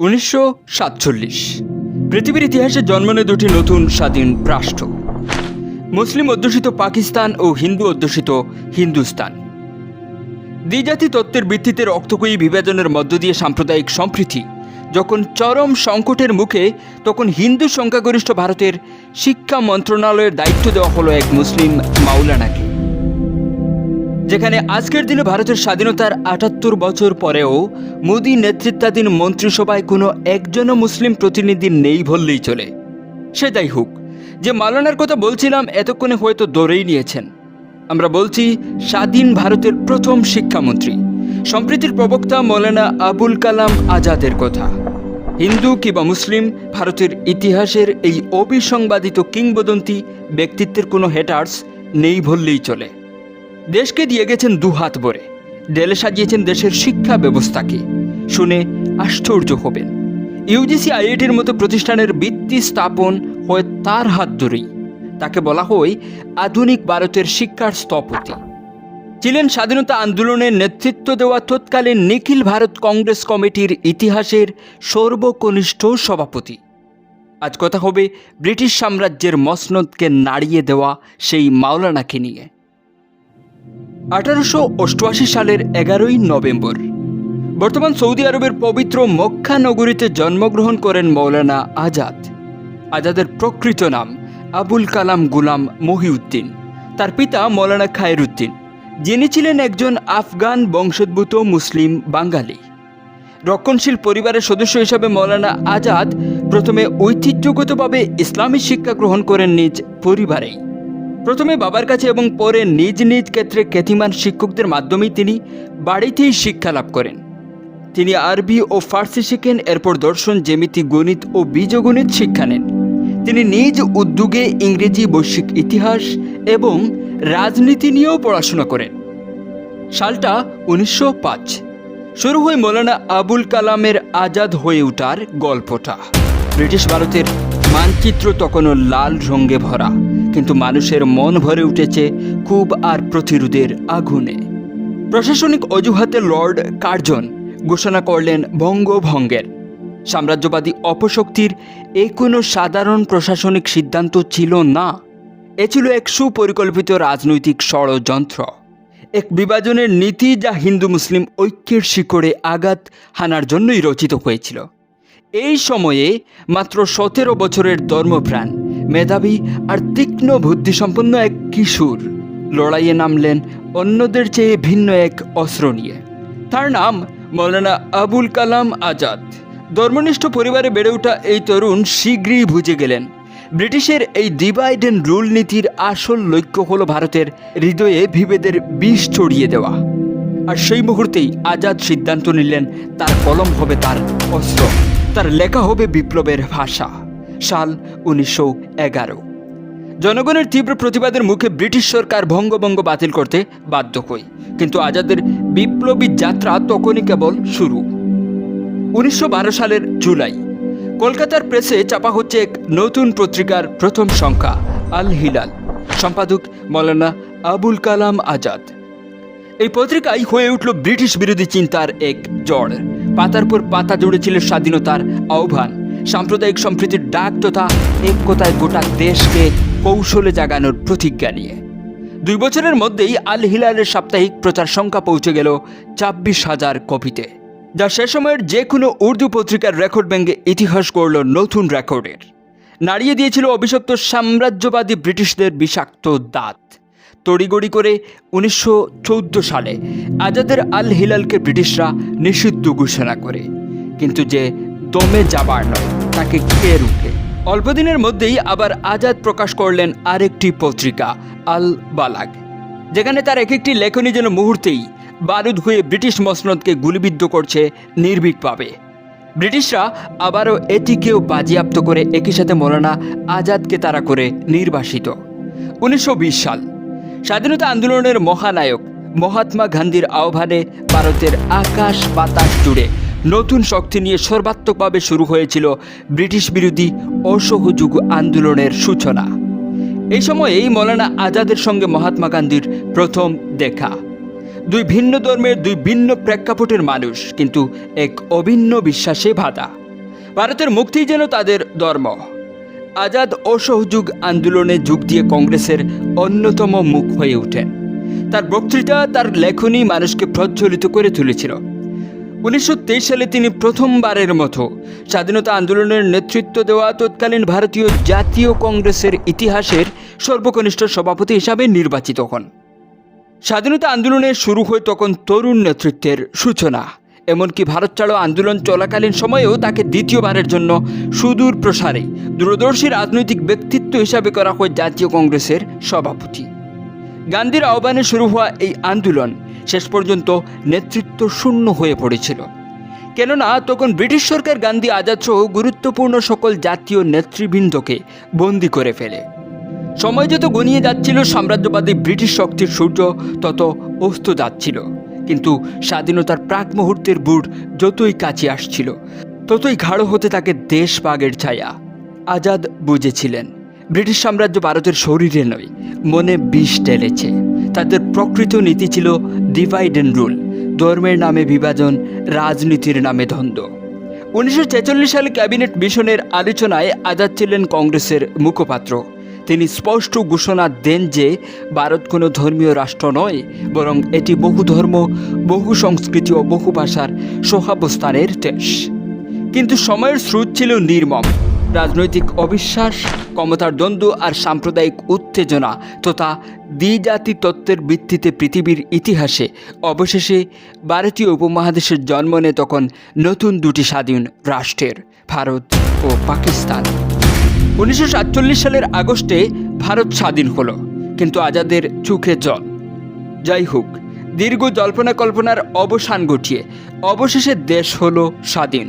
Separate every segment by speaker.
Speaker 1: উনিশশো সাতচল্লিশ। পৃথিবীর ইতিহাসে জন্ম নেয় দুটি নতুন স্বাধীন রাষ্ট্র। মুসলিম অধ্যুষিত পাকিস্তান ও হিন্দু অধ্যুষিত হিন্দুস্তান। দ্বিজাতি তত্ত্বের ভিত্তিতে রক্তকয়ী বিভাজনের মধ্য দিয়ে সাম্প্রদায়িক সম্প্রীতি। যখন চরম সংকটের মুখে, তখন হিন্দু সংখ্যাগরিষ্ঠ ভারতের শিক্ষা মন্ত্রণালয়ের দায়িত্ব দেওয়া হলো এক মুসলিম মাওলানাকে। যেখানে আজকের দিনে ভারতের স্বাধীনতার আটাত্তর বছর পরেও মোদী নেতৃত্বাধীন মন্ত্রিসভায় কোনো একজনও মুসলিম প্রতিনিধি নেই বললেই চলে। সে যাই হোক, যে মালানার কথা বলছিলাম এতক্ষণে হয়তো দৌড়েই নিয়েছেন। আমরা বলছি, স্বাধীন ভারতের প্রথম শিক্ষামন্ত্রী, সম্প্রীতির প্রবক্তা মৌলানা আবুল কালাম আজাদের কথা। হিন্দু কিংবা মুসলিম, ভারতের ইতিহাসের এই অবিসংবাদিত কিংবদন্তি ব্যক্তিত্বের কোনো হেটার্স নেই বললেই চলে। দেশকে দিয়ে গেছেন দুহাত ভরে। ডেলে সাজিয়েছেন দেশের শিক্ষা ব্যবস্থাকে। শুনে আশ্চর্য হবেন। ইউজিসি আইআইটির মতো প্রতিষ্ঠানের ভিত্তি স্থাপন হয় তার হাত ধরেই। তাকে বলা হয় আধুনিক ভারতের শিক্ষার স্থপতি। ছিলেন স্বাধীনতা আন্দোলনের নেতৃত্ব দেওয়া তৎকালীন নিখিল ভারত কংগ্রেস কমিটির ইতিহাসের সর্বকনিষ্ঠ সভাপতি। আজ কথা হবে ব্রিটিশ সাম্রাজ্যের মসনদকে নাড়িয়ে দেওয়া সেই মাওলানাকে নিয়ে। আঠারোশো অষ্টআশি সালের এগারোই নভেম্বর। বর্তমান সৌদি আরবের পবিত্র মক্কা নগরীতে জন্মগ্রহণ করেন মৌলানা আজাদ। আজাদের প্রকৃত নাম আবুল কালাম গুলাম মহিউদ্দিন। তার পিতা মৌলানা খায়রুদ্দিন, যিনি ছিলেন একজন আফগান বংশোদ্ভূত মুসলিম বাঙালি। রক্ষণশীল পরিবারের সদস্য হিসাবে মৌলানা আজাদ প্রথমে ঐতিহ্যগতভাবে ইসলামী শিক্ষা গ্রহণ করেন নিজ পরিবারেই। প্রথমে বাবার কাছে এবং পরে নিজ নিজ ক্ষেত্রে খ্যাতিমান শিক্ষকদের মাধ্যমেই তিনি বাড়িতেই শিক্ষা লাভ করেন। তিনি আরবি ও ফার্সি শিখেন, এরপর দর্শন, জ্যামিতি, গণিত ও বীজগণিত শিক্ষা নেন। তিনি নিজ উদ্যোগে ইংরেজি, বৈশ্বিক ইতিহাস এবং রাজনীতি নিয়েও পড়াশোনা করেন। সালটা উনিশশো পাঁচ। শুরু হয় মৌলানা আবুল কালামের আজাদ হয়ে ওঠার গল্পটা। ব্রিটিশ ভারতের মানচিত্র তখনও লাল রঙে ভরা। কিন্তু মানুষের মন ভরে উঠেছে খুব আর প্রতিরোধের আগুনে। প্রশাসনিক অজুহাতে লর্ড কার্জন ঘোষণা করলেন বঙ্গভঙ্গের সাম্রাজ্যবাদী অপশক্তির এ কোনো সাধারণ প্রশাসনিক সিদ্ধান্ত ছিল না। এ ছিল এক সুপরিকল্পিত রাজনৈতিক ষড়যন্ত্র। এক বিভাজনের নীতি যা হিন্দু মুসলিম ঐক্যের শিকড়ে আঘাত হানার জন্যই রচিত হয়েছিল। এই সময়ে মাত্র সতেরো বছরের ধর্মপ্রাণ মেধাবী আর তীক্ষ্ণ বুদ্ধিসম্পন্ন এক কিশোর। লড়াইয়ে নামলেন অন্যদের চেয়ে ভিন্ন এক অস্ত্র নিয়ে। তার নাম মৌলানা আবুল কালাম আজাদ। ধর্মনিষ্ঠ পরিবারে বেড়ে ওঠা এই তরুণ শীঘ্রই বুঝে গেলেন, ব্রিটিশের এই ডিভাইড অ্যান্ড রুল নীতির আসল লক্ষ্য হলো ভারতের হৃদয়ে বিভেদের বিষ ছড়িয়ে দেওয়া। আর সেই মুহূর্তেই আজাদ সিদ্ধান্ত নিলেন, তার কলম হবে তার অস্ত্র, তার লেখা হবে বিপ্লবের ভাষা। সাল উনিশশো এগারো। জনগণের তীব্র প্রতিবাদের মুখে ব্রিটিশ সরকার ভঙ্গভঙ্গ বাতিল করতে বাধ্য হয় কিন্তু আজাদের বিপ্লবী যাত্রা তখনই কেবল শুরু। উনিশশো বারো সালের জুলাই, কলকাতার প্রেসে চাপা হচ্ছে এক নতুন পত্রিকার প্রথম সংখ্যা, আল হিলাল। সম্পাদক মৌলানা আবুল কালাম আজাদ। এই পত্রিকায় হয়ে উঠল ব্রিটিশ বিরোধী চিন্তার এক জড় পাতার পর পাতা জুড়েছিল স্বাধীনতার আহ্বান। সাম্প্রদায়িক সম্প্রীতির ডাক তথা এক কথায় গোটা দেশকে কৌশলে জাগানোর প্রতিজ্ঞা নিয়ে। দুই বছরের মধ্যেই আল হিলালের সাপ্তাহিক প্রচার সংখ্যা পৌঁছে গেল ছাব্বিশ হাজার কপিতে, যা সে সময়ের যে কোনো উর্দু পত্রিকার রেকর্ড ব্যাঙ্গে ইতিহাস করল নতুন রেকর্ডের। নাড়িয়ে দিয়েছিল অভিশপ্ত সাম্রাজ্যবাদী ব্রিটিশদের বিষাক্ত দাঁত। তড়িগড়ি করে উনিশশো চৌদ্দ সালে আজাদের আল হিলালকে ব্রিটিশরা নিষিদ্ধ ঘোষণা করে। কিন্তু যে দমে যাবার নয়, তাকে কে রুখে অল্পদিনের মধ্যেই আবার আজাদ প্রকাশ করলেন আরেকটি পত্রিকা, আল বালাগ, যেখানে তার এক একটি লেখনী যেন মুহূর্তেই বারুদ হয়ে ব্রিটিশ মসনদকে গুলিবিদ্ধ করছে নির্ভীকভাবে। ব্রিটিশরা আবারও এটিকেও বাজেয়াপ্ত করে একই সাথে মৌলানা আজাদকে তারা করে নির্বাসিত। উনিশশো বিশ সাল, স্বাধীনতা আন্দোলনের মহানায়ক মহাত্মা গান্ধীর আহ্বানে ভারতের আকাশ বাতাস জুড়ে নতুন শক্তি নিয়ে সর্বাত্মকভাবে শুরু হয়েছিল ব্রিটিশ বিরোধী অসহযোগ আন্দোলনের সূচনা। এই সময়েই মৌলানা আজাদের সঙ্গে মহাত্মা গান্ধীর প্রথম দেখা। দুই ভিন্ন ধর্মের দুই ভিন্ন প্রেক্ষাপটের মানুষ, কিন্তু এক অভিন্ন বিশ্বাসে বাধা ভারতের মুক্তিই যেন তাদের ধর্ম। আজাদ অসহযোগ আন্দোলনে যোগ দিয়ে কংগ্রেসের অন্যতম মুখ হয়ে ওঠেন তার বক্তৃতা, তার লেখনী মানুষকে প্রজ্বলিত করে তুলেছিল। উনিশশো তেইশ সালে তিনি প্রথমবারের মতো স্বাধীনতা আন্দোলনের নেতৃত্ব দেওয়া তৎকালীন ভারতীয় জাতীয় কংগ্রেসের ইতিহাসের সর্বকনিষ্ঠ সভাপতি হিসাবে নির্বাচিত হন। স্বাধীনতা আন্দোলনের শুরু হয় তখন তরুণ নেতৃত্বের সূচনা। এমনকি ভারত ছাড়ো আন্দোলন চলাকালীন সময়েও তাকে দ্বিতীয়বারের জন্য সুদূর প্রসারে দূরদর্শী রাজনৈতিক ব্যক্তিত্ব হিসাবে করা হয় জাতীয় কংগ্রেসের সভাপতি। গান্ধীর আহ্বানে শুরু হওয়া এই আন্দোলন শেষ পর্যন্ত নেতৃত্ব শূন্য হয়ে পড়েছিল। কেননা তখন ব্রিটিশ সরকার গান্ধী আজাদ সহ গুরুত্বপূর্ণ সকল জাতীয় নেতৃবৃন্দকে বন্দি করে ফেলে। সময় যত গনিয়ে যাচ্ছিল, সাম্রাজ্যবাদী ব্রিটিশ শক্তির সূর্য তত অস্ত যাচ্ছিল। কিন্তু স্বাধীনতার প্রাক মুহূর্তের বুট যতই কাছে আসছিল, ততই গাঢ় হতে থাকে দেশবাগের ছায়া। আজাদ বুঝেছিলেন, ব্রিটিশ সাম্রাজ্য ভারতের শরীরে নয়, মনে বিষ টেলেছে তাদের প্রকৃত নীতি ছিল ডিভাইড অ্যান্ড রুল ধর্মের নামে বিভাজন, রাজনীতির নামে দ্বন্দ্ব। উনিশশো সালে ক্যাবিনেট মিশনের আলোচনায় আজাদ ছিলেন কংগ্রেসের মুখপাত্র। তিনি স্পষ্ট ঘোষণা দেন যে, ভারত কোনো ধর্মীয় রাষ্ট্র নয়, বরং এটি বহু ধর্ম, বহু সংস্কৃতি ও বহু ভাষার সহাবস্থানের দেশ। কিন্তু সময়ের স্রোত ছিল নির্মম। রাজনৈতিক অবিশ্বাস, ক্ষমতার দ্বন্দ্ব আর সাম্প্রদায়িক উত্তেজনা তথা দ্বিজাতি তত্ত্বের ভিত্তিতে পৃথিবীর ইতিহাসে অবশেষে ভারতীয় উপমহাদেশের জন্ম নেয় তখন নতুন দুটি স্বাধীন রাষ্ট্রের, ভারত ও পাকিস্তান। উনিশশো সাতচল্লিশ সালের আগস্টে ভারত স্বাধীন হলো, কিন্তু আজাদের চোখে জল। যাই হোক, দীর্ঘ জল্পনা কল্পনার অবসান ঘটিয়ে অবশেষে দেশ হলো স্বাধীন।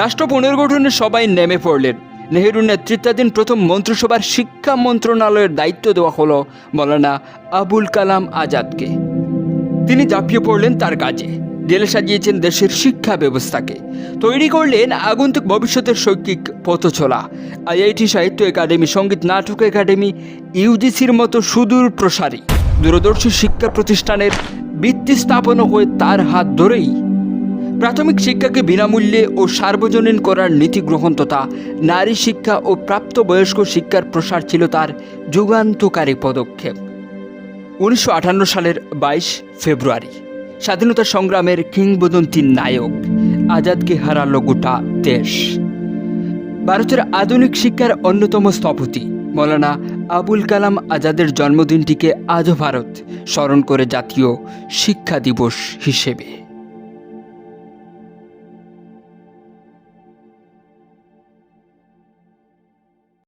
Speaker 1: রাষ্ট্র পুনর্গঠনে সবাই নেমে পড়লেন নেহেরুর নেতৃত্বাধীন প্রথম মন্ত্রিসভার শিক্ষা মন্ত্রণালয়ের দায়িত্ব দেওয়া হলো মৌলানা আবুল কালাম আজাদকে। তিনি ঝাঁপিয়ে পড়লেন তার কাজে। জেলে সাজিয়েছেন দেশের শিক্ষা ব্যবস্থাকে। তৈরি করলেন আগন্তুক ভবিষ্যতের শৈক্ষিক পথচলা। আইআইটি সাহিত্য একাডেমি, সংগীত নাটক একাডেমি, ইউজিসির মতো সুদূর প্রসারী। দূরদর্শী শিক্ষা প্রতিষ্ঠানের ভিত্তি স্থাপনও হয়ে তার হাত ধরেই প্রাথমিক শিক্ষাকে বিনামূল্যে ও সার্বজনীন করার নীতি গ্রহণ তথা নারী শিক্ষা ও প্রাপ্তবয়স্ক শিক্ষার প্রসার ছিল তার যুগান্তকারী পদক্ষেপ। উনিশশো আটান্ন সালের বাইশ ফেব্রুয়ারি, স্বাধীনতা সংগ্রামের কিংবদন্তি নায়ক আজাদকে হারালো গোটা দেশ। ভারতের আধুনিক শিক্ষার অন্যতম স্থপতি মৌলানা আবুল কালাম আজাদের জন্মদিনটিকে আজও ভারত স্মরণ করে জাতীয় শিক্ষা দিবস হিসেবে।